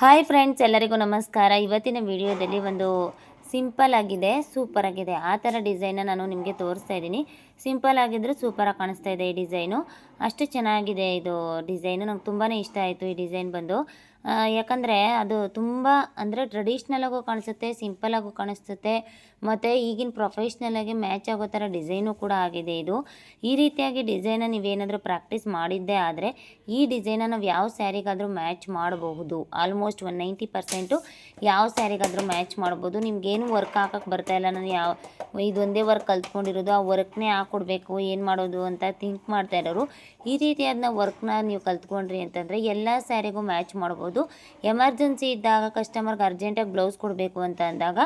Hi friends, ಎಲ್ಲರಿಗೂ ನಮಸ್ಕಾರ. ಇವತ್ತಿನ ವಿಡಿಯೋದಲ್ಲಿ ಒಂದು ಸಿಂಪಲ್ ಆಗಿದೆ, ಸೂಪರ್ ಆಗಿದೆ. ಆ ಥರ ಡಿಸೈನ ನಾನು ನಿಮಗೆ ತೋರಿಸ್ತಾ ಇದ್ದೀನಿ. ಸಿಂಪಲ್ ಆಗಿದ್ದರೂ ಸೂಪರಾಗಿ ಕಾಣಿಸ್ತಾ ಇದೆ ಈ ಡಿಸೈನು. ಅಷ್ಟು ಚೆನ್ನಾಗಿದೆ ಇದು ಡಿಸೈನು. ನಂಗೆ ತುಂಬಾ ಇಷ್ಟ ಆಯಿತು ಈ ಡಿಸೈನ್ ಬಂದು. ಯಾಕಂದರೆ ಅದು ತುಂಬ ಅಂದರೆ ಟ್ರೆಡಿಷ್ನಲಾಗೂ ಕಾಣಿಸುತ್ತೆ ಸಿಂಪಲಾಗೂ ಕಾಣಿಸುತ್ತೆ. ಮತ್ತು ಈಗಿನ ಪ್ರೊಫೆಷ್ನಲಾಗಿ ಮ್ಯಾಚ್ ಆಗೋ ಥರ ಡಿಸೈನು ಕೂಡ ಆಗಿದೆ ಇದು. ಈ ರೀತಿಯಾಗಿ ಡಿಸೈನ ನೀವೇನಾದರೂ ಪ್ರಾಕ್ಟೀಸ್ ಮಾಡಿದ್ದೇ ಆದರೆ ಈ ಡಿಸೈನ ನಾವು ಯಾವ ಸ್ಯಾರಿಗಾದರೂ ಮ್ಯಾಚ್ ಮಾಡಬಹುದು. ಆಲ್ಮೋಸ್ಟ್ ಒನ್ ನೈಂಟಿ ಪರ್ಸೆಂಟು ಯಾವ ಸ್ಯಾರಿಗಾದರೂ ಮ್ಯಾಚ್ ಮಾಡ್ಬೋದು ನಿಮ್ಗೇನು ವರ್ಕ್ ಹಾಕಕ್ಕೆ ಬರ್ತಾ ಇಲ್ಲ. ನಾನು ಯಾವ, ಇದೊಂದೇ ವರ್ಕ್ ಕಲ್ತ್ಕೊಂಡಿರೋದು. ಆ ವರ್ಕ್ನೇ ಹಾಕ್ಕೊಡ್ಬೇಕು ಏನು ಮಾಡೋದು ಅಂತ ಥಿಂಕ್ ಮಾಡ್ತಾ ಇರೋರು, ಈ ರೀತಿಯಾದ ವರ್ಕ್ನ ನೀವು ಕಲ್ತ್ಕೊಂಡ್ರಿ ಅಂತಂದರೆ ಎಲ್ಲ ಸ್ಯಾರಿಗೂ ಮ್ಯಾಚ್ ಮಾಡ್ಬೋದು. ಎಮರ್ಜೆನ್ಸಿ ಇದ್ದಾಗ ಕಸ್ಟಮರ್ಗೆ ಅರ್ಜೆಂಟಾಗಿ ಬ್ಲೌಸ್ ಕೊಡಬೇಕು ಅಂತ ಅಂದಾಗ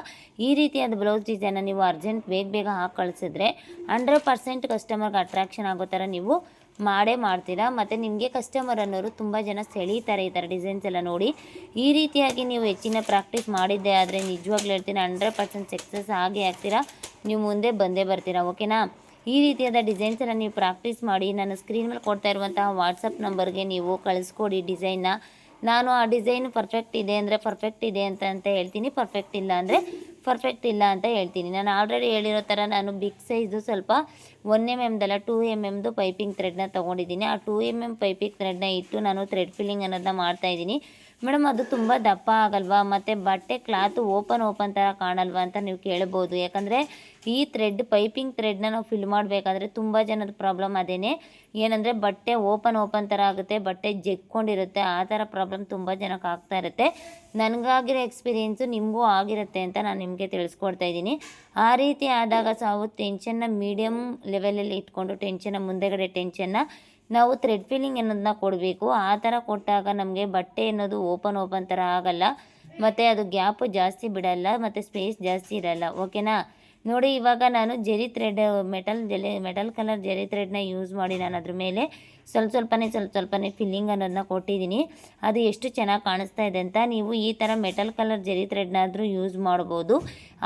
ಈ ರೀತಿಯಾದ ಬ್ಲೌಸ್ ಡಿಸೈನ ನೀವು ಅರ್ಜೆಂಟ್ ಬೇಗ ಬೇಗ ಹಾಕಿ ಕಳಿಸಿದ್ರೆ ಹಂಡ್ರೆಡ್ ಪರ್ಸೆಂಟ್ ಕಸ್ಟಮರ್ಗೆ ಅಟ್ರಾಕ್ಷನ್ ಆಗೋ ಥರ ನೀವು ಮಾಡೇ ಮಾಡ್ತೀರಾ. ಮತ್ತು ನಿಮಗೆ ಕಸ್ಟಮರ್ ಅನ್ನೋರು ತುಂಬ ಜನ ಸೆಳೀತಾರೆ ಈ ಥರ ಡಿಸೈನ್ಸ್ ಎಲ್ಲ ನೋಡಿ. ಈ ರೀತಿಯಾಗಿ ನೀವು ಹೆಚ್ಚಿನ ಪ್ರಾಕ್ಟೀಸ್ ಮಾಡಿದ್ದೆ ಆದರೆ ನಿಜವಾಗ್ಲೂ ಹೇಳ್ತೀನಿ ಹಂಡ್ರೆಡ್ ಪರ್ಸೆಂಟ್ ಸಕ್ಸಸ್ ಆಗೇ ಆಗ್ತೀರಾ. ನೀವು ಮುಂದೆ ಬಂದೇ ಬರ್ತೀರಾ ಓಕೆನಾ ಈ ರೀತಿಯಾದ ಡಿಸೈನ್ಸನ್ನು ನೀವು ಪ್ರಾಕ್ಟೀಸ್ ಮಾಡಿ ನಾನು ಸ್ಕ್ರೀನ್ ಮೇಲೆ ಕೊಡ್ತಾ ಇರುವಂತಹ ವಾಟ್ಸಪ್ ನಂಬರ್ಗೆ ನೀವು ಕಳಿಸ್ಕೊಡಿ ಡಿಸೈನ್ನ ನಾನು ಆ ಡಿಸೈನ್ ಪರ್ಫೆಕ್ಟ್ ಇದೆ ಅಂದರೆ ಪರ್ಫೆಕ್ಟ್ ಇದೆ ಅಂತ ಅಂತ ಹೇಳ್ತೀನಿ. ಪರ್ಫೆಕ್ಟ್ ಇಲ್ಲ ಅಂದರೆ ಪರ್ಫೆಕ್ಟ್ ಇಲ್ಲ ಅಂತ ಹೇಳ್ತೀನಿ. ನಾನು ಆಲ್ರೆಡಿ ಹೇಳಿರೋ ಥರ ನಾನು ಬಿಗ್ ಸೈಜು ಸ್ವಲ್ಪ ಒನ್ ಎಂ ಎಮ್ದಲ್ಲ ಟೂ ಎಂ ಎಮ್ದು ಪೈಪಿಂಗ್ ಥ್ರೆಡ್ನ ತೊಗೊಂಡಿದ್ದೀನಿ. ಆ ಟೂ ಎಂ ಎಂ ಪೈಪಿಂಗ್ ಥ್ರೆಡ್ನ ಇಟ್ಟು ನಾನು ಥ್ರೆಡ್ ಫಿಲ್ಲಿಂಗ್ ಅನ್ನೋದನ್ನ ಮಾಡ್ತಾಯಿದ್ದೀನಿ ಮೇಡಮ್, ಅದು ತುಂಬ ದಪ್ಪ ಆಗಲ್ವಾ? ಮತ್ತು ಬಟ್ಟೆ ಕ್ಲಾತ್ ಓಪನ್ ಓಪನ್ ಥರ ಕಾಣಲ್ವಾ ಅಂತ ನೀವು ಕೇಳ್ಬೋದು. ಯಾಕಂದರೆ ಈ ಥ್ರೆಡ್ ಪೈಪಿಂಗ್ ಥ್ರೆಡ್ನ ನಾವು ಫಿಲ್ ಮಾಡಬೇಕಾದ್ರೆ ತುಂಬ ಜನದ ಪ್ರಾಬ್ಲಮ್ ಅದೇ ಏನಂದರೆ ಬಟ್ಟೆ ಓಪನ್ ಓಪನ್ ಥರ ಆಗುತ್ತೆ, ಬಟ್ಟೆ ಜಗ್ಕೊಂಡಿರುತ್ತೆ, ಆ ಥರ ಪ್ರಾಬ್ಲಮ್ ತುಂಬ ಜನಕ್ಕೆ ಆಗ್ತಾ ಇರುತ್ತೆ. ನನಗಾಗಿರೋ ಎಕ್ಸ್ಪೀರಿಯೆನ್ಸು ನಿಮಗೂ ಆಗಿರುತ್ತೆ ಅಂತ ನಾನು ನಿಮಗೆ ತಿಳಿಸ್ಕೊಡ್ತಾ ಇದ್ದೀನಿ. ಆ ರೀತಿ ಆದಾಗ ಸಾವು ಟೆನ್ಷನ್ನ ಮೀಡಿಯಮ್ ಲೆವೆಲಲ್ಲಿ ಇಟ್ಕೊಂಡು ಟೆನ್ಷನ್ನ ಮುಂದೆಗಡೆ ಟೆನ್ಷನ್ನ ನಾವು ಥ್ರೆಡ್ ಫಿಲ್ಲಿಂಗ್ ಅನ್ನೋದನ್ನ ಕೊಡಬೇಕು. ಆ ಥರ ಕೊಟ್ಟಾಗ ನಮಗೆ ಬಟ್ಟೆ ಅನ್ನೋದು ಓಪನ್ ಓಪನ್ ಥರ ಆಗಲ್ಲ. ಮತ್ತು ಅದು ಗ್ಯಾಪ್ ಜಾಸ್ತಿ ಬಿಡಲ್ಲ, ಮತ್ತು ಸ್ಪೇಸ್ ಜಾಸ್ತಿ ಇರಲ್ಲ. ಓಕೆನಾ ನೋಡಿ, ಇವಾಗ ನಾನು ಜೆರಿ ಥ್ರೆಡ್ ಮೆಟಲ್ ಜೆಲೆ ಮೆಟಲ್ ಕಲರ್ ಜೆರಿ ಥ್ರೆಡ್ನ ಯೂಸ್ ಮಾಡಿ ನಾನು ಅದ್ರ ಮೇಲೆ ಸ್ವಲ್ಪ ಸ್ವಲ್ಪನೇ ಸ್ವಲ್ಪ ಸ್ವಲ್ಪನೇ ಫಿಲ್ಲಿಂಗ್ ಅನ್ನೋದನ್ನ ಕೊಟ್ಟಿದ್ದೀನಿ. ಅದು ಎಷ್ಟು ಚೆನ್ನಾಗಿ ಕಾಣಿಸ್ತಾ ಇದೆ ಅಂತ ನೀವು ಈ ಥರ ಮೆಟಲ್ ಕಲರ್ ಜೆರಿ ಥ್ರೆಡ್ನಾದರೂ ಯೂಸ್ ಮಾಡ್ಬೋದು.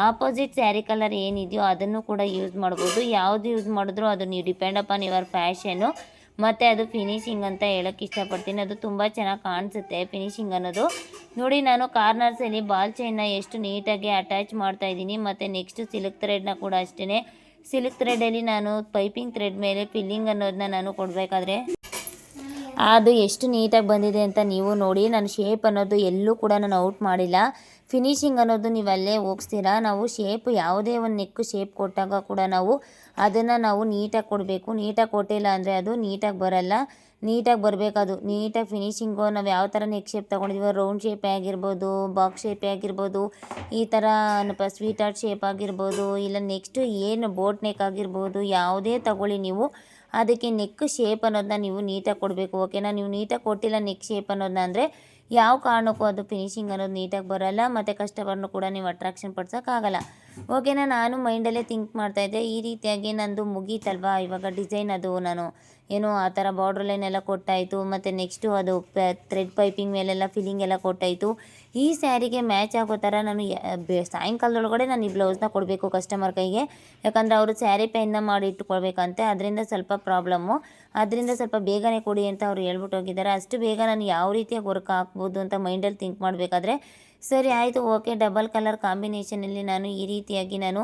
ಆಪೋಸಿಟ್ ಸ್ಯಾರಿ ಕಲರ್ ಏನಿದೆಯೋ ಅದನ್ನು ಕೂಡ ಯೂಸ್ ಮಾಡ್ಬೋದು. ಯಾವುದು ಯೂಸ್ ಮಾಡಿದ್ರೂ ಅದು ನೀವು ಡಿಪೆಂಡ್ ಅಪಾನ್ ಯುವರ್ ಫ್ಯಾಷನು ಮತ್ತು ಅದು ಫಿನಿಶಿಂಗ್ ಅಂತ ಹೇಳೋಕ್ಕೆ ಇಷ್ಟಪಡ್ತೀನಿ. ಅದು ತುಂಬ ಚೆನ್ನಾಗಿ ಕಾಣಿಸುತ್ತೆ ಫಿನಿಶಿಂಗ್ ಅನ್ನೋದು. ನೋಡಿ, ನಾನು ಕಾರ್ನರ್ಸಲ್ಲಿ ಬಾಲ್ ಚೈನ್ನ ಎಷ್ಟು ನೀಟಾಗಿ ಅಟ್ಯಾಚ್ ಮಾಡ್ತಾ ಇದ್ದೀನಿ. ಮತ್ತು ನೆಕ್ಸ್ಟ್ ಸಿಲ್ಕ್ ಥ್ರೆಡ್ನ ಕೂಡ ಅಷ್ಟೇ ಸಿಲ್ಕ್ ಥ್ರೆಡಲ್ಲಿ ನಾನು ಪೈಪಿಂಗ್ ಥ್ರೆಡ್ ಮೇಲೆ ಫಿಲ್ಲಿಂಗ್ ಅನ್ನೋದನ್ನ ನಾನು ಕೊಡಬೇಕಾದ್ರೆ. ಅದು ಎಷ್ಟು ನೀಟಾಗಿ ಬಂದಿದೆ ಅಂತ ನೀವು ನೋಡಿ. ನಾನು ಶೇಪ್ ಅನ್ನೋದು ಎಲ್ಲೂ ಕೂಡ ನಾನು ಔಟ್ ಮಾಡಿಲ್ಲ. ಫಿನಿಶಿಂಗ್ ಅನ್ನೋದು ನೀವು ಅಲ್ಲೇ ಹೋಗಿಸ್ತೀರಾ? ನಾವು ಶೇಪ್ ಯಾವುದೇ ಒಂದು ನೆಕ್ ಶೇಪ್ ಕೊಟ್ಟಾಗ ಕೂಡ ನಾವು ಅದನ್ನು ನಾವು ನೀಟಾಗಿ ಕೊಡಬೇಕು. ನೀಟಾಗಿ ಕೊಟ್ಟಿಲ್ಲ ಅಂದರೆ ಅದು ನೀಟಾಗಿ ಬರಲ್ಲ. ನೀಟಾಗಿ ಬರಬೇಕದು ನೀಟಾಗಿ ಫಿನಿಶಿಂಗು ನಾವು ಯಾವ ಥರ ನೆಕ್ ಶೇಪ್ ತೊಗೊಂಡಿದ್ದೀವೋ ರೌಂಡ್ ಶೇಪ್ ಆಗಿರ್ಬೋದು ಬಾಕ್ಸ್ ಶೇಪೇ ಆಗಿರ್ಬೋದು, ಈ ಥರ ಸ್ವೀಟ್ ಆರ್ಟ್ ಶೇಪ್ ಆಗಿರ್ಬೋದು, ಇಲ್ಲ ನೆಕ್ಸ್ಟು ಏನು ಬೋಟ್ ನೆಕ್ ಆಗಿರ್ಬೋದು, ಯಾವುದೇ ತಗೊಳ್ಳಿ ನೀವು. ಅದಕ್ಕೆ ನೆಕ್ ಶೇಪ್ ಅನ್ನೋದನ್ನ ನೀವು ನೀಟಾಗಿ ಕೊಡಬೇಕು. ಓಕೆನಾ ನೀವು ನೀಟಾಗಿ ಕೊಟ್ಟಿಲ್ಲ ನೆಕ್ ಶೇಪ್ ಅನ್ನೋದನ್ನ ಅಂದರೆ ಯಾವ ಕಾರಣಕ್ಕೂ ಅದು ಫಿನಿಶಿಂಗ್ ಅನ್ನೋದು ನೀಟಾಗಿ ಬರೋಲ್ಲ ಮತ್ತು ಕಸ್ಟಮರ್ನು ಕೂಡ ನೀವು ಅಟ್ರಾಕ್ಷನ್ ಪಡ್ಸೋಕ್ಕಾಗಲ್ಲ. ಓಕೆನಾ ನಾನು ಮೈಂಡಲ್ಲೇ ಥಿಂಕ್ ಮಾಡ್ತಾಯಿದ್ದೆ ಈ ರೀತಿಯಾಗಿ ನಂದು ಮುಗೀತಲ್ವಾ? ಇವಾಗ ಡಿಸೈನ್ ಅದು ನಾನು. ಏನು ಆ ಥರ ಬಾರ್ಡ್ರ್ ಲೈನ್ ಎಲ್ಲ ಕೊಟ್ಟಾಯಿತು. ಮತ್ತು ನೆಕ್ಸ್ಟು ಅದು ಥ್ರೆಡ್ ಪೈಪಿಂಗ್ ಮೇಲೆಲ್ಲ ಫಿಲ್ಲಿಂಗ್ ಎಲ್ಲ ಕೊಟ್ಟಾಯಿತು. ಈ ಸ್ಯಾರಿಗೆ ಮ್ಯಾಚ್ ಆಗೋ ಥರ ನಾನು ಸಾಯಂಕಾಲದೊಳಗಡೆ ನಾನು ಈ ಬ್ಲೌಸ್ನ ಕೊಡಬೇಕು ಕಸ್ಟಮರ್ ಕೈಗೆ. ಯಾಕಂದರೆ ಅವರು ಸ್ಯಾರಿ ಪೈನ ಮಾಡಿ ಇಟ್ಕೊಳ್ಬೇಕಂತೆ. ಅದರಿಂದ ಸ್ವಲ್ಪ ಪ್ರಾಬ್ಲಮ್ಮು ಅದರಿಂದ ಸ್ವಲ್ಪ ಬೇಗನೆ ಕೊಡಿ ಅಂತ ಅವ್ರು ಹೇಳ್ಬಿಟ್ಟು ಹೋಗಿದ್ದಾರೆ. ಅಷ್ಟು ಬೇಗ ನಾನು ಯಾವ ರೀತಿಯಾಗಿ ವರ್ಕ್ ಹಾಕ್ಬೋದು ಅಂತ ಮೈಂಡಲ್ಲಿ ಥಿಂಕ್ ಮಾಡಬೇಕಾದ್ರೆ ಸರಿ ಆಯಿತು, ಓಕೆ. ಡಬಲ್ ಕಲರ್ ಕಾಂಬಿನೇಷನಲ್ಲಿ ನಾನು ಈ ರೀತಿಯಾಗಿ ನಾನು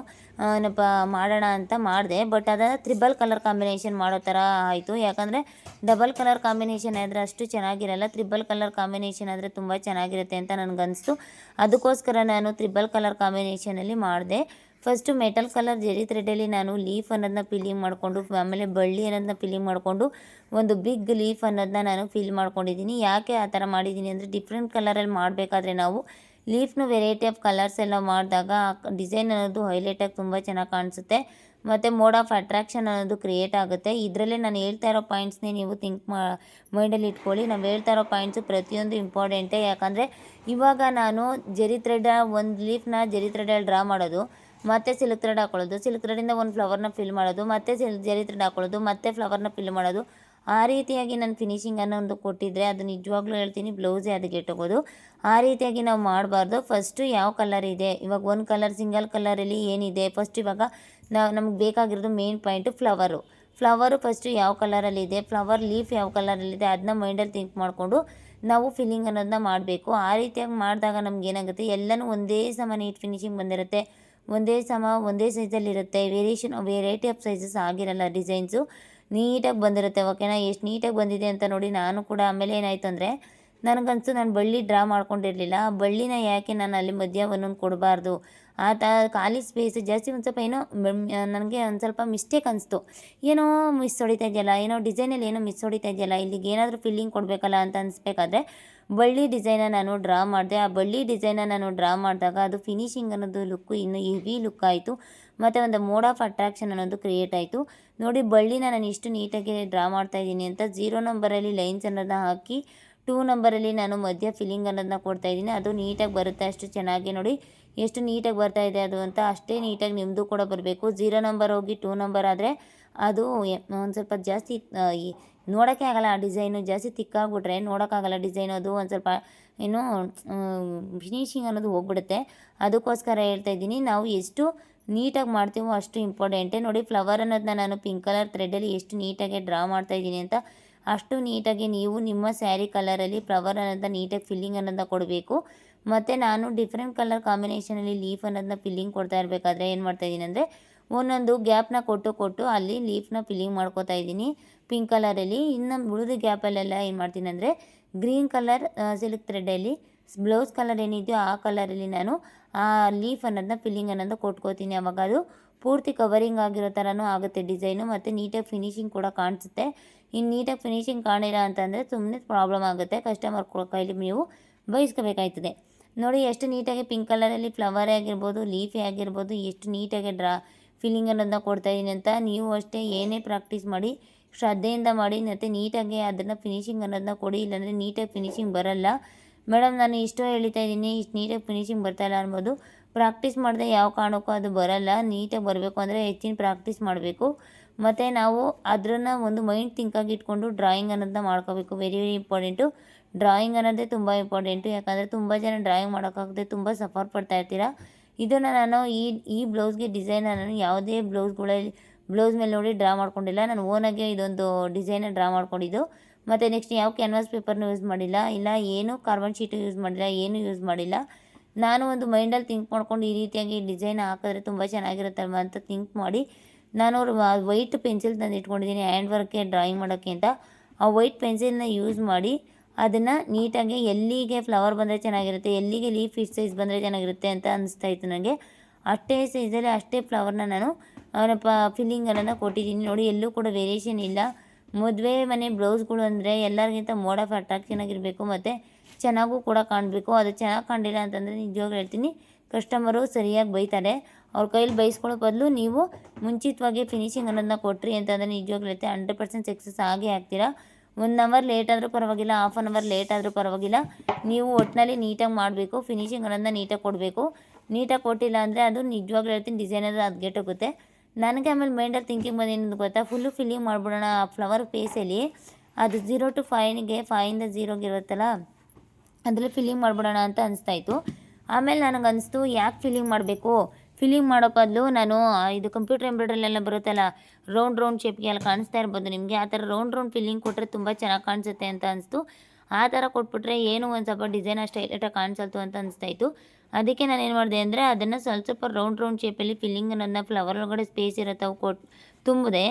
ಏನಪ್ಪ, ಮಾಡೋಣ ಅಂತ ಮಾಡಿದೆ. ಬಟ್ ಅದ ತ್ರಿಬಲ್ ಕಲರ್ ಕಾಂಬಿನೇಷನ್ ಮಾಡೋ ಥರ ಆಯಿತು. ಯಾಕಂದರೆ ಡಬಲ್ ಕಲರ್ ಕಾಂಬಿನೇಷನ್ ಆದರೆ ಅಷ್ಟು ಚೆನ್ನಾಗಿರಲ್ಲ. ತ್ರಿಬಲ್ ಕಲರ್ ಕಾಂಬಿನೇಷನ್ ಆದರೆ ತುಂಬ ಚೆನ್ನಾಗಿರುತ್ತೆ ಅಂತ ನನಗನ್ನಿಸ್ತು ಅದಕ್ಕೋಸ್ಕರ ನಾನು ತ್ರಿಬಲ್ ಕಲರ್ ಕಾಂಬಿನೇಷನಲ್ಲಿ ಮಾಡಿದೆ. ಫಸ್ಟು ಮೆಟಲ್ ಕಲರ್ ಜೆರಿ ತ್ರೆಡಲ್ಲಿ ನಾನು ಲೀಫ್ ಅನ್ನೋದನ್ನ ಫಿಲ್ಲಿಂಗ್ ಮಾಡಿಕೊಂಡು, ಆಮೇಲೆ ಬಳ್ಳಿ ಅನ್ನೋದನ್ನ ಫಿಲ್ಲಿಂಗ್ ಮಾಡಿಕೊಂಡು, ಒಂದು ಬಿಗ್ ಲೀಫ್ ಅನ್ನೋದನ್ನ ನಾನು ಫಿಲ್ ಮಾಡ್ಕೊಂಡಿದ್ದೀನಿ. ಯಾಕೆ ಆ ಥರ ಮಾಡಿದ್ದೀನಿ ಅಂದರೆ ಡಿಫ್ರೆಂಟ್ ಕಲರಲ್ಲಿ ಮಾಡಬೇಕಾದ್ರೆ ನಾವು ಲೀಫ್ನು ವೆರೈಟಿ ಆಫ್ ಕಲರ್ಸ್ ಎಲ್ಲ ಮಾಡಿದಾಗ ಡಿಸೈನ್ ಅನ್ನೋದು ಹೈಲೈಟಾಗಿ ತುಂಬ ಚೆನ್ನಾಗಿ ಕಾಣಿಸುತ್ತೆ. ಮತ್ತು ಮೋಡ್ ಆಫ್ ಅಟ್ರಾಕ್ಷನ್ ಅನ್ನೋದು ಕ್ರಿಯೇಟ್ ಆಗುತ್ತೆ. ಇದರಲ್ಲೇ ನಾನು ಹೇಳ್ತಾ ಇರೋ ಪಾಯಿಂಟ್ಸ್ನೇ ನೀವು ಥಿಂಕ್ ಮಾ ಮೈಂಡಲ್ಲಿ ಇಟ್ಕೊಳ್ಳಿ. ನಾವು ಹೇಳ್ತಾ ಇರೋ ಪಾಯಿಂಟ್ಸು ಪ್ರತಿಯೊಂದು ಇಂಪಾರ್ಟೆಂಟೇ. ಯಾಕಂದರೆ ಇವಾಗ ನಾನು ಜರಿ ಥ್ರೆಡ್ ಒಂದು ಲೀಫ್ನ ಜರಿ ಥ್ರೆಡಲ್ಲಿ ಡ್ರಾ ಮಾಡೋದು, ಮತ್ತೆ ಸಿಲ್ಕ್ ಥ್ರೆಡ್ ಹಾಕೊಳ್ಳೋದು. ಸಿಲ್ಕ್ ಥ್ರೆಡಿಂದ ಒಂದು ಫ್ಲವರ್ನ ಫಿಲ್ ಮಾಡೋದು, ಮತ್ತೆ ಸಿಲ್, ಜರಿ ಥ್ರೆಡ್ ಹಾಕೊಳ್ಳೋದು, ಮತ್ತೆ ಫ್ಲವರ್ನ ಫಿಲ್ ಮಾಡೋದು. ಆ ರೀತಿಯಾಗಿ ನಾನು ಫಿನಿಶಿಂಗ್ ಅನ್ನೋ ಒಂದು ಕೊಟ್ಟಿದ್ದರೆ ಅದು ನಿಜವಾಗ್ಲೂ ಹೇಳ್ತೀನಿ ಬ್ಲೌಸೇ ಅದಕ್ಕೆ ತಗೋದು ಆ ರೀತಿಯಾಗಿ ನಾವು ಮಾಡಬಾರ್ದು. ಫಸ್ಟು ಯಾವ ಕಲರ್ ಇದೆ? ಇವಾಗ ಒಂದು ಕಲರ್ ಸಿಂಗಲ್ ಕಲರಲ್ಲಿ ಏನಿದೆ? ಫಸ್ಟ್ ಇವಾಗ ನಮ್ಗೆ ಬೇಕಾಗಿರೋದು main point flower flower first ಯಾವ ಕಲರಲ್ಲಿದೆ ಫ್ಲವರ್ ಲೀಫ್ ಯಾವ ಕಲರಲ್ಲಿದೆ ಅದನ್ನ ಮೈಂಡಲ್ಲಿ ಥಿಂಕ್ ಮಾಡಿಕೊಂಡು ನಾವು ಫಿಲ್ಲಿಂಗ್ ಅನ್ನೋದನ್ನ ಮಾಡಬೇಕು. ಆ ರೀತಿಯಾಗಿ ಮಾಡಿದಾಗ ನಮ್ಗೆ ಏನಾಗುತ್ತೆ? ಎಲ್ಲನೂ ಒಂದೇ ಸಮ ನೀಟ್ ಫಿನಿಶಿಂಗ್ ಬಂದಿರುತ್ತೆ. ಒಂದೇ ಸಮ, ಒಂದೇ ಸೈಜಲ್ಲಿರುತ್ತೆ ವೇರಿಯೇಷನ್ ವೆರೈಟಿ ಆಫ್ ಸೈಜಸ್ ಆಗಿರಲ್ಲ ಡಿಸೈನ್ಸು ನೀಟಾಗಿ ಬಂದಿರುತ್ತೆ. ಓಕೆನಾ? ಎಷ್ಟು ನೀಟಾಗಿ ಬಂದಿದೆ ಅಂತ ನೋಡಿ ನಾನು ಕೂಡ ಆಮೇಲೆ ಏನಾಯಿತು ಅಂದರೆ ನನಗನ್ಸು ನಾನು ಬಳ್ಳಿ ಡ್ರಾ ಮಾಡ್ಕೊಂಡಿರಲಿಲ್ಲ. ಆ ಬಳ್ಳಿನ ಯಾಕೆ ನಾನು ಅಲ್ಲಿ ಮಧ್ಯ ಒಂದೊಂದು ಕೊಡಬಾರ್ದು? ಆ ತ ಖಾಲಿ ಸ್ಪೇಸ್ ಜಾಸ್ತಿ ಒಂದು ಸ್ವಲ್ಪ ಏನೋ ನನಗೆ ಒಂದು ಸ್ವಲ್ಪ ಮಿಸ್ಟೇಕ್ ಅನಿಸ್ತು. ಏನೋ ಮಿಸ್ ಹೊಡಿತಾ ಇದೆಯಲ್ಲ, ಏನೋ ಡಿಸೈನಲ್ಲಿ ಏನೋ ಮಿಸ್ ಹೊಡಿತಾ ಇದೆಯಲ್ಲ, ಇಲ್ಲಿಗೆ ಏನಾದರೂ ಫಿಲ್ಲಿಂಗ್ ಕೊಡಬೇಕಲ್ಲ ಅಂತ ಅನಿಸ್ಬೇಕಾದ್ರೆ ಬಳ್ಳಿ ಡಿಸೈನ ನಾನು ಡ್ರಾ ಮಾಡಿದೆ. ಆ ಬಳ್ಳಿ ಡಿಸೈನ ನಾನು ಡ್ರಾ ಮಾಡಿದಾಗ ಅದು ಫಿನಿಶಿಂಗ್ ಅನ್ನೋದು ಲುಕ್ಕು ಇನ್ನೂ ಹೆವಿ ಲುಕ್ ಆಯಿತು. ಮತ್ತು ಒಂದು ಮೋಡ್ ಆಫ್ ಅಟ್ರಾಕ್ಷನ್ ಅನ್ನೋದು ಕ್ರಿಯೇಟ್ ಆಯಿತು. ನೋಡಿ ಬಳ್ಳಿನ ನಾನು ಇಷ್ಟು ನೀಟಾಗಿ ಡ್ರಾ ಮಾಡ್ತಾ ಇದ್ದೀನಿ ಅಂತ ಜೀರೋ ನಂಬರಲ್ಲಿ ಲೈನ್ಸ್ ಅನ್ನೋದನ್ನ ಹಾಕಿ ಟೂ ನಂಬರಲ್ಲಿ ನಾನು ಮಧ್ಯ ಫಿಲ್ಲಿಂಗ್ ಅನ್ನೋದನ್ನ ಕೊಡ್ತಾ ಇದ್ದೀನಿ. ಅದು ನೀಟಾಗಿ ಬರುತ್ತೆ, ಅಷ್ಟು ಚೆನ್ನಾಗಿ ನೋಡಿ ಎಷ್ಟು ನೀಟಾಗಿ ಬರ್ತಾ ಇದೆ ಅದು ಅಂತ ಅಷ್ಟೇ ನೀಟಾಗಿ ನಿಮ್ಮದು ಕೂಡ ಬರಬೇಕು. ಜೀರೋ ನಂಬರ್ ಹೋಗಿ ಟೂ ನಂಬರ್ ಆದರೆ ಅದು ಒಂದು ಸ್ವಲ್ಪ ಜಾಸ್ತಿ ನೋಡೋಕ್ಕೆ ಆಗಲ್ಲ ಆ ಡಿಸೈನು ಜಾಸ್ತಿ ತಿಕ್ಕಾಗ್ಬಿಟ್ರೆ ನೋಡೋಕ್ಕಾಗಲ್ಲ ಡಿಸೈನ್ ಅದು ಒಂದು ಸ್ವಲ್ಪ ಏನು ಫಿನಿಷಿಂಗ್ ಅನ್ನೋದು ಹೋಗ್ಬಿಡುತ್ತೆ. ಅದಕ್ಕೋಸ್ಕರ ಹೇಳ್ತಾ ಇದ್ದೀನಿ, ನಾವು ಎಷ್ಟು ನೀಟಾಗಿ ಮಾಡ್ತೀವೋ ಅಷ್ಟು ಇಂಪಾರ್ಟೆಂಟೆ ನೋಡಿ ಫ್ಲವರ್ ಅನ್ನೋದನ್ನ ನಾನು ಪಿಂಕ್ ಕಲರ್ ಥ್ರೆಡಲ್ಲಿ ಎಷ್ಟು ನೀಟಾಗಿ ಡ್ರಾ ಮಾಡ್ತಾ ಇದ್ದೀನಿ ಅಂತ, ಅಷ್ಟು ನೀಟಾಗಿ ನೀವು ನಿಮ್ಮ ಸ್ಯಾರಿ ಕಲರಲ್ಲಿ ಫ್ಲವರ್ ಅನ್ನೋದನ್ನ ನೀಟಾಗಿ ಫಿಲ್ಲಿಂಗ್ ಅನ್ನೋದನ್ನ ಕೊಡಬೇಕು. ಮತ್ತು ನಾನು ಡಿಫ್ರೆಂಟ್ ಕಲರ್ ಕಾಂಬಿನೇಷನಲ್ಲಿ ಲೀಫ್ ಅನ್ನೋದನ್ನ ಫಿಲ್ಲಿಂಗ್ ಕೊಡ್ತಾ ಇರಬೇಕಾದ್ರೆ ಏನು ಮಾಡ್ತಾ ಇದ್ದೀನಿ ಅಂದರೆ, ಒಂದೊಂದು ಗ್ಯಾಪ್ನ ಕೊಟ್ಟು ಕೊಟ್ಟು ಅಲ್ಲಿ ಲೀಫ್ನ ಫಿಲ್ಲಿಂಗ್ ಮಾಡ್ಕೋತಾ ಇದ್ದೀನಿ. ಪಿಂಕ್ ಕಲರಲ್ಲಿ ಇನ್ನು ಉಳಿದ ಗ್ಯಾಪಲ್ಲೆಲ್ಲ ಏನು ಮಾಡ್ತೀನಿ ಅಂದರೆ ಗ್ರೀನ್ ಕಲರ್ ಸಿಲ್ಕ್ ಥ್ರೆಡಲ್ಲಿ ಬ್ಲೌಸ್ ಕಲರ್ ಏನಿದೆಯೋ ಆ ಕಲರಲ್ಲಿ ನಾನು ಆ ಲೀಫ್ ಅನ್ನೋದನ್ನ ಫಿಲ್ಲಿಂಗ್ ಅನ್ನೋದು ಕೊಟ್ಕೋತೀನಿ. ಅವಾಗ ಅದು ಪೂರ್ತಿ ಕವರಿಂಗ್ ಆಗಿರೋ ಥರನೂ ಆಗುತ್ತೆ ಡಿಸೈನು ಮತ್ತು ನೀಟಾಗಿ ಫಿನಿಶಿಂಗ್ ಕೂಡ ಕಾಣಿಸುತ್ತೆ. ಇನ್ನು ನೀಟಾಗಿ ಫಿನಿಶಿಂಗ್ ಕಾಣಿಲ್ಲ ಅಂತಂದರೆ ಸುಮ್ಮನೆ ಪ್ರಾಬ್ಲಮ್ ಆಗುತ್ತೆ. ಕಸ್ಟಮರ್ ಕೈಲಿ ನೀವು ಬಯಸ್ಕೋಬೇಕಾಯ್ತದೆ ನೋಡಿ, ಎಷ್ಟು ನೀಟಾಗಿ ಪಿಂಕ್ ಕಲರಲ್ಲಿ ಫ್ಲವರೇ ಆಗಿರ್ಬೋದು ಲೀಫೇ ಆಗಿರ್ಬೋದು, ಎಷ್ಟು ನೀಟಾಗಿ ಡ್ರಾ ಫಿಲ್ಲಿಂಗ್ ಅನ್ನೋದನ್ನ ಕೊಡ್ತಾಯಿದ್ದೀನಿ ಅಂತ ನೀವು ಅಷ್ಟೇ ಏನೇ ಪ್ರಾಕ್ಟೀಸ್ ಮಾಡಿ ಶ್ರದ್ಧೆಯಿಂದ ಮಾಡಿ ಮತ್ತು ನೀಟಾಗಿ ಅದನ್ನು ಫಿನಿಶಿಂಗ್ ಅನ್ನೋದನ್ನ ಕೊಡಿ, ಇಲ್ಲಾಂದರೆ ನೀಟಾಗಿ ಫಿನಿಶಿಂಗ್ ಬರಲ್ಲ. ಮೇಡಮ್, ನಾನು ಇಷ್ಟೋ ಹೇಳ್ತಾ ಇದ್ದೀನಿ, ಇಷ್ಟು ನೀಟಾಗಿ ಫಿನಿಶಿಂಗ್ ಬರ್ತಾಯಿಲ್ಲ ಅನ್ಬೋದು. ಪ್ರಾಕ್ಟೀಸ್ ಮಾಡಿದೆ ಯಾವ ಕಾರಣಕ್ಕೂ ಅದು ಬರಲ್ಲ. ನೀಟಾಗಿ ಬರಬೇಕು ಅಂದರೆ ಹೆಚ್ಚಿನ ಪ್ರಾಕ್ಟೀಸ್ ಮಾಡಬೇಕು. ಮತ್ತು ನಾವು ಅದನ್ನು ಒಂದು ಮೈಂಡ್ ಥಿಂಕಾಗಿ ಇಟ್ಕೊಂಡು ಡ್ರಾಯಿಂಗ್ ಅನ್ನೋದನ್ನ ಮಾಡ್ಕೋಬೇಕು. ವೆರಿ ವೆರಿ ಇಂಪಾರ್ಟೆಂಟು ಡ್ರಾಯಿಂಗ್ ಅನ್ನೋದೇ ತುಂಬ ಇಂಪಾರ್ಟೆಂಟು ಯಾಕಂದರೆ ತುಂಬ ಜನ ಡ್ರಾಯಿಂಗ್ ಮಾಡೋಕ್ಕಾಗದೆ ತುಂಬ ಸಫರ್ ಪಡ್ತಾ ಇರ್ತೀರ. ಇದನ್ನು ನಾನು ಈ ಈ ಬ್ಲೌಸ್ಗೆ ಡಿಸೈನ್ ನಾನು ಯಾವುದೇ ಬ್ಲೌಸ್ಗಳಲ್ಲಿ ಬ್ಲೌಸ್ ಮೇಲೆ ನೋಡಿ ಡ್ರಾ ಮಾಡ್ಕೊಂಡಿಲ್ಲ. ನಾನು ಓನಾಗೆ ಇದೊಂದು ಡಿಸೈನ ಡ್ರಾ ಮಾಡ್ಕೊಂಡಿದ್ದು. ಮತ್ತು ನೆಕ್ಸ್ಟ್ ಯಾವ ಕ್ಯಾನ್ವಾಸ್ ಪೇಪರ್ನೂ ಯೂಸ್ ಮಾಡಿಲ್ಲ, ಇಲ್ಲ ಏನು ಕಾರ್ಬನ್ ಶೀಟು ಯೂಸ್ ಮಾಡಿಲ್ಲ, ಏನು ಯೂಸ್ ಮಾಡಿಲ್ಲ. ನಾನು ಒಂದು ಮೈಂಡಲ್ಲಿ ಥಿಂಕ್ ಮಾಡ್ಕೊಂಡು ಈ ರೀತಿಯಾಗಿ ಡಿಸೈನ್ ಹಾಕಿದ್ರೆ ತುಂಬ ಚೆನ್ನಾಗಿರುತ್ತಲ್ವ ಅಂತ ಥಿಂಕ್ ಮಾಡಿ, ನಾನು ವೈಟ್ ಪೆನ್ಸಿಲ್ ತಂದು ಇಟ್ಕೊಂಡಿದ್ದೀನಿ ಹ್ಯಾಂಡ್ ವರ್ಕ್ಗೆ ಡ್ರಾಯಿಂಗ್ ಮಾಡೋಕ್ಕೆ ಅಂತ. ಆ ವೈಟ್ ಪೆನ್ಸಿಲ್ನ ಯೂಸ್ ಮಾಡಿ, ಅದನ್ನು ನೀಟಾಗಿ ಎಲ್ಲಿಗೆ ಫ್ಲವರ್ ಬಂದರೆ ಚೆನ್ನಾಗಿರುತ್ತೆ, ಎಲ್ಲಿಗೆ ಲೀಫ್ ಇಷ್ಟು ಸೈಜ್ ಬಂದರೆ ಚೆನ್ನಾಗಿರುತ್ತೆ ಅಂತ ಅನಿಸ್ತಾ ಇತ್ತು ನನಗೆ ಅಷ್ಟೇ ಸೈಜಲ್ಲಿ ಅಷ್ಟೇ ಫ್ಲವರ್ನ ನಾನು ಪ ಫಿಲ್ಲಿಂಗನ್ನು ಕೊಟ್ಟಿದ್ದೀನಿ. ನೋಡಿ, ಎಲ್ಲೂ ಕೂಡ ವೇರಿಯೇಷನ್ ಇಲ್ಲ. ಮದುವೆ ಮನೆ ಬ್ಲೌಸ್ಗಳು ಅಂದರೆ ಎಲ್ಲರಿಗಿಂತ ಮೋಡ್ ಆಫ್ ಅಟ್ರಾಕ್ಷನ್ ಆಗಿರಬೇಕು. ಮತ್ತು ಚೆನ್ನಾಗೂ ಕೂಡ ಕಾಣಬೇಕು. ಅದು ಚೆನ್ನಾಗಿ ಕಾಣಲಿಲ್ಲ ಅಂತಂದರೆ ನಿಜವಾಗ್ಲೂ ಹೇಳ್ತೀನಿ ಕಸ್ಟಮರು ಸರಿಯಾಗಿ ಬೈತಾರೆ. ಅವ್ರ ಕೈಯಲ್ಲಿ ಬೈಸ್ಕೊಳ್ಳೋ ಬದಲು ನೀವು ಮುಂಚಿತವಾಗಿ ಫಿನಿಶಿಂಗ್ ಅನ್ನೋದನ್ನ ಕೊಟ್ರಿ ಅಂತಂದರೆ ನಿಜವಾಗ್ಲೂ ಹೇಳ್ತೆ ಹಂಡ್ರೆಡ್ ಪರ್ಸೆಂಟ್ ಸಕ್ಸಸ್ ಆಗೇ ಆಗ್ತೀರಾ. ಒನ್ ಅವರ್ ಲೇಟ್ ಆದರೂ ಪರವಾಗಿಲ್ಲ ಹಾಫ್ ಆನ್ ಅವರ್ ಲೇಟ್ ಆದರೂ ಪರವಾಗಿಲ್ಲ. ನೀವು ಒಟ್ಟಿನಲ್ಲಿ ನೀಟಾಗಿ ಮಾಡಬೇಕು ಫಿನಿಶಿಂಗ್ ಅನ್ನೋದನ್ನ ನೀಟಾಗಿ ಕೊಡಬೇಕು. ನೀಟಾಗಿ ಕೊಟ್ಟಿಲ್ಲ ಅಂದರೆ ಅದು ನಿಜವಾಗ್ಲೂ ಹೇಳ್ತೀನಿ ಡಿಸೈನರ್ ಅದು ಹೋಗುತ್ತೆ. ನನಗೆ ಆಮೇಲೆ ಮೈಂಡಲ್ಲಿ ಥಿಂಕಿಂಗ್ ಬಂದೇನು ಗೊತ್ತಾ? ಫುಲ್ಲು ಫಿಲ್ಲಿಂಗ್ ಮಾಡಿಬಿಡೋಣ ಆ ಫ್ಲವರ್ ಫೇಸಲ್ಲಿ ಅದು ಝೀರೋ ಟು ಫೈವ್ಗೆ ಫೈಯಿಂದ ಝೀರೋಗೆ ಇರುತ್ತಲ್ಲ? ಅದರಲ್ಲಿ ಫಿಲ್ಲಿಂಗ್ ಮಾಡಿಬಿಡೋಣ ಅಂತ ಅನಿಸ್ತಾಯಿತ್ತು ಆಮೇಲೆ ನನಗೆ ಅನಿಸ್ತು, ಯಾಕೆ ಫಿಲ್ಲಿಂಗ್ ಮಾಡಬೇಕು? ಫಿಲ್ಲಿಂಗ್ ಮಾಡೋ ಬದಲು ನಾನು ಇದು ಕಂಪ್ಯೂಟರ್ ಎಂಬ್ರಾಯ್ಡ್ರಲ್ಲೆಲ್ಲ ಬರುತ್ತಲ್ಲ ರೌಂಡ್ ರೌಂಡ್ ಶೇಪ್ಗೆ ಎಲ್ಲ ಕಾಣಿಸ್ತಾ ಇರ್ಬೋದು ನಿಮಗೆ. ಆ ಥರ ರೌಂಡ್ ರೌಂಡ್ ಫಿಲ್ಲಿಂಗ್ ಕೊಟ್ಟರೆ ತುಂಬ ಚೆನ್ನಾಗಿ ಕಾಣಿಸುತ್ತೆ ಅಂತ ಅನಿಸ್ತು. ಆ ಥರ ಕೊಟ್ಬಿಟ್ರೆ ಏನು ಒಂದು ಸ್ವಲ್ಪ ಡಿಸೈನ್ ಅಷ್ಟು ಹೈಲೈಟಾಗಿ ಕಾಣಿಸಲ್ತು ಅಂತ ಅನಿಸ್ತಾಯಿತ್ತು ಅದಕ್ಕೆ ನಾನು ಏನು ಮಾಡಿದೆ ಅಂದರೆ ಅದನ್ನು ಸ್ವಲ್ಪ ಸ್ವಲ್ಪ ರೌಂಡ್ ರೌಂಡ್ ಶೇಪಲ್ಲಿ ಫಿಲ್ಲಿಂಗ್ ನನ್ನ ಫ್ಲವರ್ ಒಳಗಡೆ ಸ್ಪೇಸ್ ಇರುತ್ತೆ, ಅವು ಕೊಟ್ಟು ತುಂಬಿದೆ.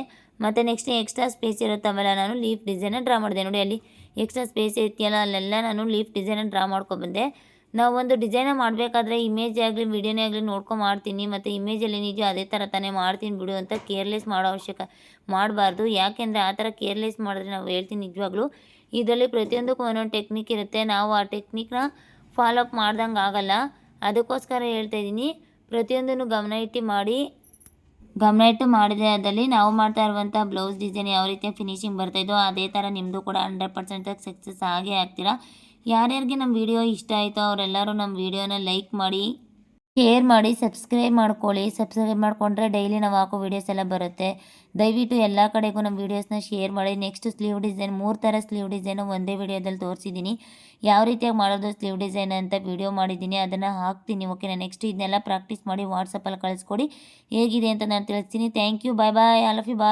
ಮತ್ತು ನೆಕ್ಸ್ಟ್ ಎಕ್ಸ್ಟ್ರಾ ಸ್ಪೇಸ್ ಇರುತ್ತವಲ್ಲ ನಾನು ಲೀಫ್ ಡಿಸೈನ ಡ್ರಾ ಮಾಡಿದೆ. ನೋಡಿ ಅಲ್ಲಿ ಎಕ್ಸ್ಟ್ರಾ ಸ್ಪೇಸ್ ಇರ್ತೀಯಲ್ಲ ಅಲ್ಲೆಲ್ಲ ನಾನು ಲೀಫ್ ಡಿಸೈನ ಡ್ರಾ ಮಾಡ್ಕೊಬಂದೆ ನಾವು ಒಂದು ಡಿಸೈನ ಮಾಡಬೇಕಾದ್ರೆ ಇಮೇಜ್ ಆಗಲಿ ವಿಡಿಯೋನೇ ಆಗಲಿ ನೋಡ್ಕೊಂಡು ಮಾಡ್ತೀನಿ. ಮತ್ತು ಇಮೇಜಲ್ಲಿ ನಿಜ ಅದೇ ಥರ ತಾನೇ ಮಾಡ್ತೀನಿ ಬಿಡು ಅಂತ ಕೇರ್ಲೆಸ್ ಮಾಡೋ ಅವಶ್ಯಕ ಮಾಡಬಾರ್ದು. ಯಾಕೆಂದರೆ ಆ ಥರ ಕೇರ್ಲೆಸ್ ಮಾಡಿದ್ರೆ ನಾವು ಹೇಳ್ತೀನಿ ನಿಜವಾಗ್ಲೂ. ಇದರಲ್ಲಿ ಪ್ರತಿಯೊಂದಕ್ಕೂ ಒಂದೊಂದು ಟೆಕ್ನಿಕ್ ಇರುತ್ತೆ. ನಾವು ಆ ಟೆಕ್ನಿಕ್ನ ಫಾಲೋ ಅಪ್ ಮಾಡ್ದಂಗೆ ಆಗಲ್ಲ. ಅದಕ್ಕೋಸ್ಕರ ಹೇಳ್ತಾ ಇದ್ದೀನಿ, ಪ್ರತಿಯೊಂದನ್ನು ಗಮನ ಇಟ್ಟು ಮಾಡಿ. ಗಮನ ಇಟ್ಟು ಮಾಡಿದೆ ಅದರಲ್ಲಿ ನಾವು ಮಾಡ್ತಾ ಇರುವಂಥ ಬ್ಲೌಸ್ ಡಿಸೈನ್ ಯಾವ ರೀತಿಯ ಫಿನಿಶಿಂಗ್ ಬರ್ತಾಯಿದ್ದೋ ಅದೇ ಥರ ನಿಮ್ಮದು ಕೂಡ ಹಂಡ್ರೆಡ್ ಪರ್ಸೆಂಟಾಗಿ ಸಕ್ಸಸ್ ಆಗೇ ಆಗ್ತೀರಾ. ಯಾರ್ಯಾರಿಗೆ ನಮ್ಮ ವಿಡಿಯೋ ಇಷ್ಟ ಆಯಿತೋ ಅವರೆಲ್ಲರೂ ನಮ್ಮ ವಿಡಿಯೋನ ಲೈಕ್ ಮಾಡಿ. ಶೇರ್ ಮಾಡಿ, ಸಬ್ಸ್ಕ್ರೈಬ್ ಮಾಡ್ಕೊಳ್ಳಿ. ಸಬ್ಸ್ಕ್ರೈಬ್ ಮಾಡಿಕೊಂಡ್ರೆ ಡೈಲಿ ನಾವು ಹಾಕೋ ವೀಡಿಯೋಸ್ ಎಲ್ಲ ಬರುತ್ತೆ. ದಯವಿಟ್ಟು ಎಲ್ಲ ಕಡೆಗೂ ನಮ್ಮ ವೀಡಿಯೋಸ್ನ ಶೇರ್ ಮಾಡಿ. ನೆಕ್ಸ್ಟ್ ಸ್ಲೀವ್ ಡಿಸೈನ್, ಮೂರು ಥರ ಸ್ಲೀವ್ ಡಿಸೈನು ಒಂದೇ ವೀಡಿಯೋದಲ್ಲಿ ತೋರಿಸಿದ್ದೀನಿ ಯಾವ ರೀತಿಯಾಗಿ ಮಾಡೋದು ಸ್ಲೀವ್ ಡಿಸೈನ್ ಅಂತ ವೀಡಿಯೋ ಮಾಡಿದ್ದೀನಿ ಅದನ್ನು ಹಾಕ್ತೀನಿ ಓಕೆನಾ ನೆಕ್ಸ್ಟ್ ಇದನ್ನೆಲ್ಲ ಪ್ರಾಕ್ಟೀಸ್ ಮಾಡಿ ವಾಟ್ಸಪ್ಪಲ್ಲಿ ಕಳಿಸ್ಕೊಡಿ. ಹೇಗಿದೆ ಅಂತ ನಾನು ತಿಳಿಸ್ತೀನಿ. Thank you bye bye all of you bye